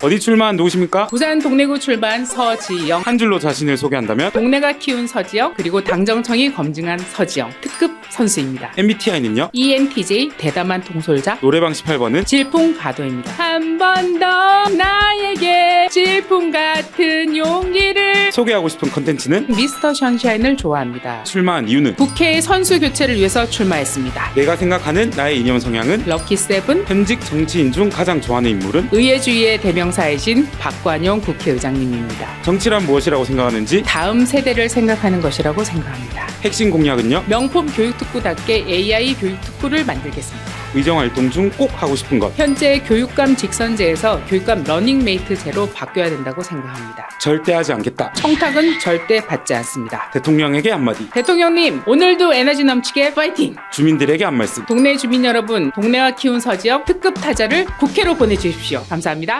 어디 출마한 누구십니까? 부산 동래구 출발 서지영 한 줄로 자신을 소개한다면 동네가 키운 서지영 그리고 당정청이 검증한 서지영 특급 선수입니다. MBTI는요? ENTJ 대담한 통솔자 노래방 18번은 질풍가도입니다. 한 번 더 나에게 질풍 같은 용기를 소개하고 싶은 컨텐츠는 미스터 션샤인을 좋아합니다. 출마한 이유는 국회 선수 교체를 위해서 출마했습니다. 내가 생각하는 나의 이념 성향은 럭키 세븐 현직 정치인 중 가장 좋아하는 인물은 의회주의의 대명사이신 박관용 국회의장님입니다. 정치란 무엇이라고 생각하는지 다음 세대를 생각하는 것이라고 생각합니다. 핵심 공약은요? 명품 교육특구답게 AI 교육특구를 만들겠습니다. 의정 활동 중 꼭 하고 싶은 것 현재 교육감 직선제에서 교육감 러닝메이트 제로 바뀌어야 된다고 생각합니다. 절대 하지 않겠다 청탁은 절대 받지 않습니다. 대통령에게 한마디 대통령님, 오늘도 에너지 넘치게 파이팅! 주민들에게 한 말씀 동네 주민 여러분, 동네와 키운 서지역 특급 타자를 국회로 보내주십시오. 감사합니다.